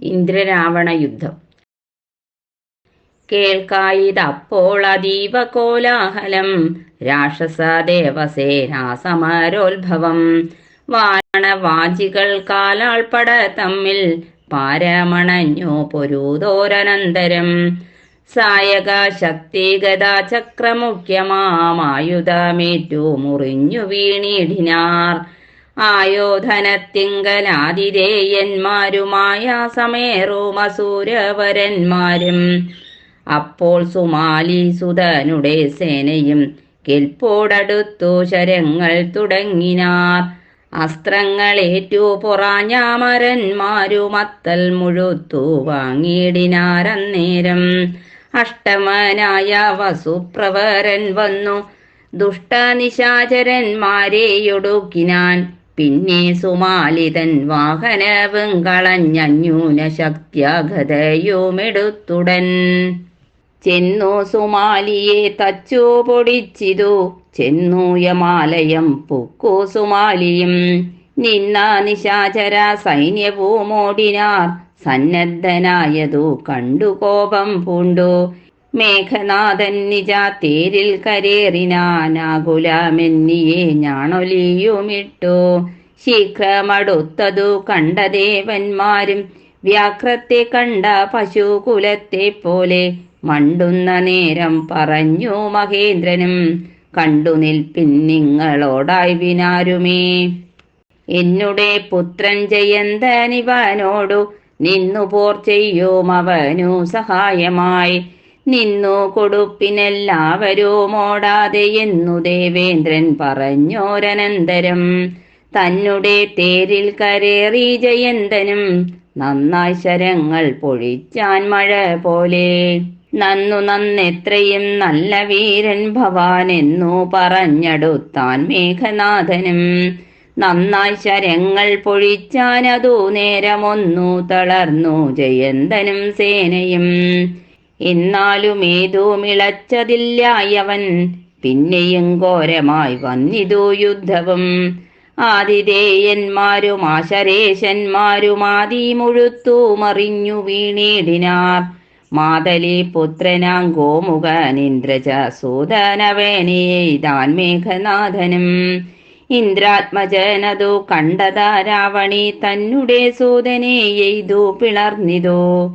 ഇന്ദ്രരാവണ യുദ്ധം കേൾക്കായിതപ്പോൾ അതീവ കോലാഹലം. രാക്ഷസ ദേവസേനാ സമരോത്ഭവം വാരണവാചികൾ കാലാൾപ്പട തമ്മിൽ പാരമണഞ്ഞോ പൊരുതോരനന്തരം. സായക ശക്തിഗതാ ചക്രമുഖ്യമാമായുധമേറ്റു മുറിഞ്ഞു വീണിടിനാർ. ആയോധനത്തിങ്കലാതിരേയന്മാരുമായ സമേറുമസൂരവരന്മാരും അപ്പോൾ സുമാലി സുതനുടെ സേനയും കെൽപ്പോടടുത്തു ശരങ്ങൾ തുടങ്ങിനാർ. അസ്ത്രങ്ങളേറ്റു പൊറാഞ്ഞാമരന്മാരുമത്തൽ മുഴുത്തു വാങ്ങിയിടിനാരന്നേരം. അഷ്ടമനായ വസുപ്രവരൻ വന്നു. ദുഷ്ടനിശാചരന്മാരെയൊടുക്കിനാൻ പിന്നെ സുമാലിതൻ വാഹനവും കളഞ്ഞന്യൂന ശക്തിയഗതയുമെടുത്തുടൻ. ചെന്നു സുമാലിയെ തച്ചു പൊടിച്ചിതു. ചെന്നു യമാലയം പുക്കു സുമാലിയും. നിന്ന നിശാചര സൈന്യവുമോടിനാർ സന്നദ്ധനായതു കണ്ടു കോപം പൂണ്ടു. മേഘനാഥൻ നിജ തേരിൽ കരേറിനാനാകുലമെന്നിയെ ഞാണൊലിയുമിട്ടു. ശീഘ്രമടുത്തതു കണ്ട ദേവന്മാരും വ്യാഘ്രത്തെ കണ്ട പശുകുലത്തെ പോലെ മണ്ടുന്ന നേരം പറഞ്ഞു മഹേന്ദ്രനും കണ്ടു നിൽപ്പിൻ നിങ്ങളോടായി വിനാരുമേ. എന്നുടെ പുത്രൻ ജയന്തനിവനോടു നിന്നു പോർ സഹായമായി. നിന്നു കൊടുപ്പിനെല്ലാവരും എന്നു ദേവേന്ദ്രൻ പറഞ്ഞോരനന്തരം. തന്നുടെ തേരിൽ കരേറി ജയന്തനും നന്നായി ശരങ്ങൾ പൊഴിച്ചാൻ മഴ പോലെ. നന്നു നന്നെത്രയും നല്ല വീരൻ ഭവാൻ എന്നു പറഞ്ഞെടുത്താൻ മേഘനാഥനും നന്നായി ശരങ്ങൾ പൊഴിച്ചാനതു നേരമൊന്നു തളർന്നു ജയന്തനും സേനയും. എന്നാലും ഏതോ മിളച്ചതില്ലായവൻ പിന്നെയും ഘോരമായി വന്നിതു യുദ്ധവും. ആതിഥേയന്മാരും ആശരേശന്മാരും ആദി മുഴുത്തു മറിഞ്ഞു വീണീടിനാർ. മാതലി പുത്രനാം ഗോമുഖനിന്ദ്രജ സൂതനവേനെയ്താൻ മേഘനാഥനും. ഇന്ദ്രാത്മജനതു കണ്ടത രാവണി തന്നെ സൂതനെ എയ്തു പിളർന്നിതോ.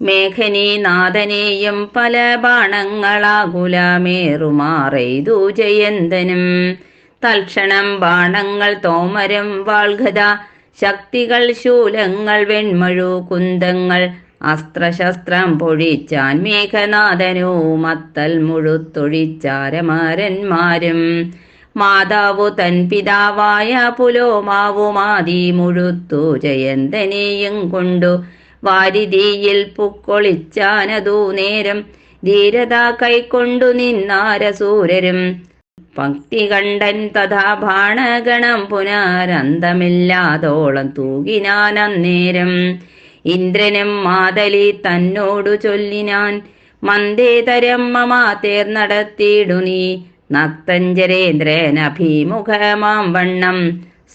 മേഘനി നാഥനെയും പല ബാണങ്ങളാകുലമേറുമാറെയ്തു ജയന്തനും. തൽക്ഷണം ബാണങ്ങൾ തോമരം വാൾഗത ശക്തികൾ ശൂലങ്ങൾ വെൺമഴു കുന്തങ്ങൾ അസ്ത്രശസ്ത്രം പൊഴിച്ചാൻ മേഘനാഥനോ മത്തൽ മുഴുത്തൊഴിച്ചാരമാരന്മാരും. മാതാവു തൻ പിതാവായ പുലോമാവുമാതി മുഴുത്തു ജയന്തനെയും കൊണ്ടു വാരിതിയിൽ പൂക്കൊളിച്ചാനതു നേരം ധീരത കൈക്കൊണ്ടു നിന്നാരസൂരരും. പക്തി കണ്ടൻ തഥാ ബാണഗണം പുനരന്തമില്ലാതോളം തൂകിനാൻ അന്നേരം ഇന്ദ്രനും മാതലി തന്നോടു ചൊല്ലിനാൻ മന്ദേതരം മമാ തേർ നടത്തിയിടു നീ നക്തഞ്ചരേന്ദ്രന അഭിമുഖമാം വണ്ണം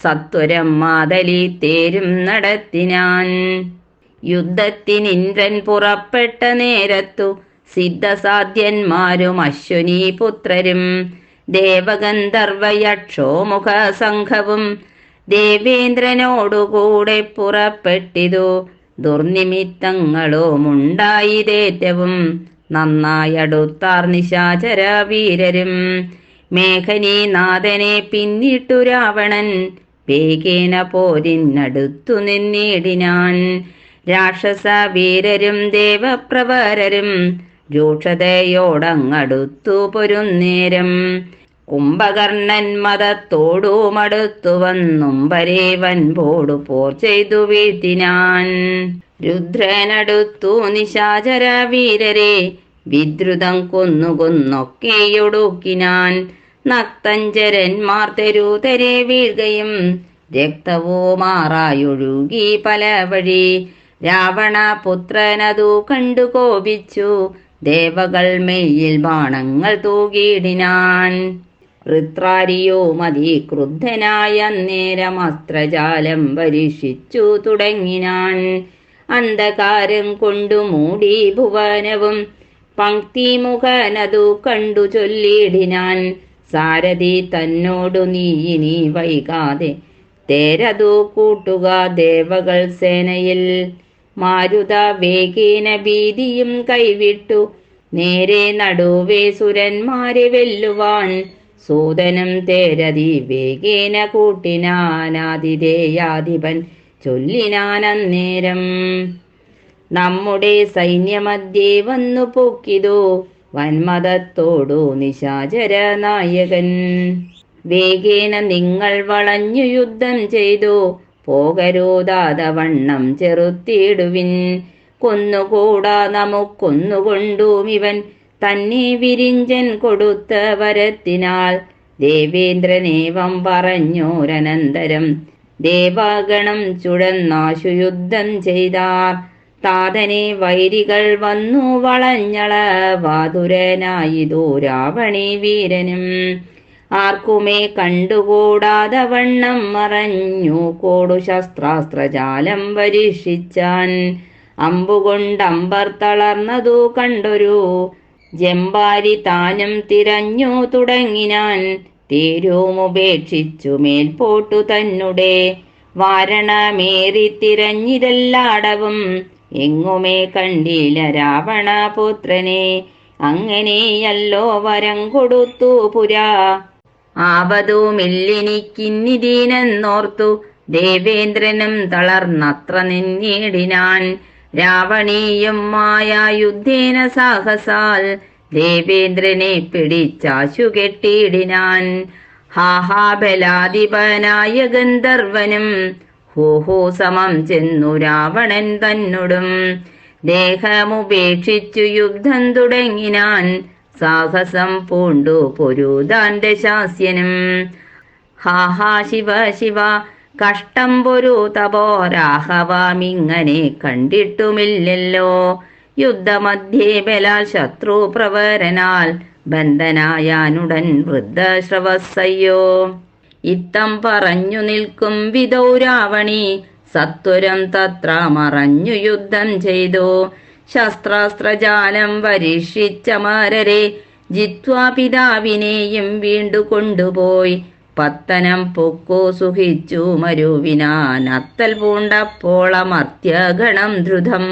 സത്വരം മാതലി തേരും നടത്തിനാൻ. യുദ്ധത്തിന് ഇന്ദ്രൻ പുറപ്പെട്ട നേരത്തു സിദ്ധസാധ്യന്മാരും അശ്വനി പുത്രരും ദേവഗന്ധർവയക്ഷോമുഖ സംഘവും ദേവേന്ദ്രനോടുകൂടെ പുറപ്പെട്ടിതു. ദുർനിമിത്തങ്ങളുമുണ്ടായിതേറ്റവും നന്നായടുത്താർ നിശാചര വീരരും മേഘനി നാഥനെ പിന്നിട്ടു രാവണൻ. വേഗേന പോരിനടുത്തു നിന്നിടിനാൻ. രാക്ഷസ വീരരും ദേവപ്രവരരും രൂക്ഷതയോടങ്ങടുത്തു പൊരുന്നേരം. കുംഭകർണൻ മതത്തോടുമടുത്തു വന്നുംബരെ വൻപോടു പോർ ചെയ്തു വീഴ്ത്തിനാൻ രുദ്രനടുത്തു നിശാചര വീരരെ വിദ്രുതം കൊന്നുകൊന്നൊക്കെയൊടുക്കിനാൻ നക്തഞ്ചരന്മാർ തെരുതരെ വീഴുകയും രക്തവുമാറായൊഴുകി പല വഴി രാവണ പുത്രനതു കണ്ടു കോപിച്ചു. ദേവകൾ മെയ്യിൽ ബാണങ്ങൾ തൂകിയിടിനാൻ. ഋത്രാരിയോ മതി ക്രുദ്ധനായ നേരം അസ്ത്രജാലം പരീക്ഷിച്ചു തുടങ്ങിനാൻ. അന്ധകാരം കൊണ്ടു മൂടി ഭുവനവും പങ്ക്തിമുഖനതു കണ്ടു ചൊല്ലിയിടിനാൻ. സാരഥി തന്നോടു നീ ഇനി വൈകാതെ. തേരതു കൂട്ടുക ദേവകൾ സേനയിൽ. മാരുത വേഗേന ഭീതിയും കൈവിട്ടു. നേരെ നടുവേ സുരന്മാരെ വെല്ലുവാൻ. സൂതനും തേരതി വേഗേന കൂട്ടിനാനാതിഥേയാധിപൻ ചൊല്ലിനാനന്നേരം. നമ്മുടെ സൈന്യമധ്യേ വന്നു പൊക്കിതോ. വന്മതത്തോടു നിശാചര നായകൻ. വേഗേന നിങ്ങൾ വളഞ്ഞു യുദ്ധം ചെയ്തു. പോകരോദാതവണ്ണം ചെറുത്തിടുവിൻ. കൊന്നുകൂടാ നമുക്കൊന്നുകൊണ്ടും ഇവൻ. തന്നെ വിരിഞ്ചൻ കൊടുത്ത വരത്തിനാൽ ദേവേന്ദ്രനേവം പറഞ്ഞോരനന്തരം. ദേവാഗണം ചുഴന്നാശു യുദ്ധം ചെയ്താർ. താതനെ വൈരികൾ വന്നു വളഞ്ഞള വാതുരനായി രാവണി വീരനും. ആർക്കുമേ കണ്ടുകൂടാതെ വണ്ണം മറഞ്ഞു. കോടു ശസ്ത്രാസ്ത്രജാലം പരീക്ഷിച്ചാൻ അമ്പുകൊണ്ടമ്പർ തളർന്നതു കണ്ടൊരു ജമ്പാരി താനും തിരഞ്ഞു തുടങ്ങിനാൻ തീരുമുപേക്ഷിച്ചു മേൽപോട്ടു തന്നുടെ വാരണമേറി തിരഞ്ഞിതെല്ലാടവും എങ്ങുമേ കണ്ടില്ല രാവണപുത്രനെ. അങ്ങനെയല്ലോ വരം കൊടുത്തു പുരാ ആപതുമില്ലിനിക്കിന്നിതീനെന്നോർത്തു ദേവേന്ദ്രനും തളർന്നത്ര നിന്നിടിനാൻ രാവണീയം മായ യുദ്ധേന സാഹസാൽ ദേവേന്ദ്രനെ പിടിച്ചാശു കെട്ടിയിടിനാൻ ഹാഹാബലാധിപനായ ഗന്ധർവനും ഹോഹോ സമം ചെന്നു രാവണൻ തന്നോടും. ദേഹമുപേക്ഷിച്ചു യുദ്ധം തുടങ്ങിനാൻ സാഹസം പൂണ്ടു പൊരുതാന്റെ ശാസ്യനും. ഹാഹാ ശിവ ശിവ കഷ്ടം പൊരു തപോരാഹവാമിങ്ങനെ കണ്ടിട്ടുമില്ലല്ലോ. യുദ്ധമധ്യേ ബലാൽ ശത്രു പ്രവരനാൽ ബന്ധനായാനുടൻ വൃദ്ധശ്രവസയ്യോ. ഇത്തം പറഞ്ഞു നിൽക്കും വിധൗ രാവണി സത്വരം തത്ര മറഞ്ഞു യുദ്ധം ചെയ്തു. ശസ്ത്രാസ്ത്രജാലം വരീക്ഷിച്ചമരരെ ജിത്വാ പിതാവിനെയും വീണ്ടു കൊണ്ടുപോയി. പത്തനം പൊക്കോ സുഖിച്ചു മരുവിനാനത്തൽ പൂണ്ടപ്പോളമർത്യഗണം ധ്രുതം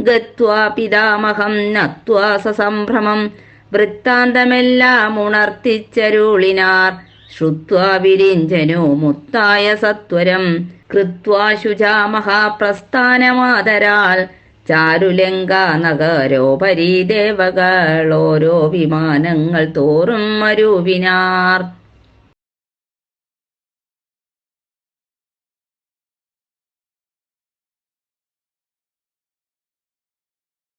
ഗത്വാ പിതാമഹം നത്വാ സസംഭ്രമം. വൃത്താന്തമെല്ലാം ഉണർത്തിച്ചരുളിനാർ. ശ്രുത്വാ വിരിഞ്ചനോ മുത്തായ സത്വരം. കൃത്വാ ശുചാ മഹാപ്രസ്ഥാനമാതരാൽ ചാരുലങ്ക നഗരോപരി ദേവകൾ ഓരോ വിമാനങ്ങൾ തോറും മരുവിനാർ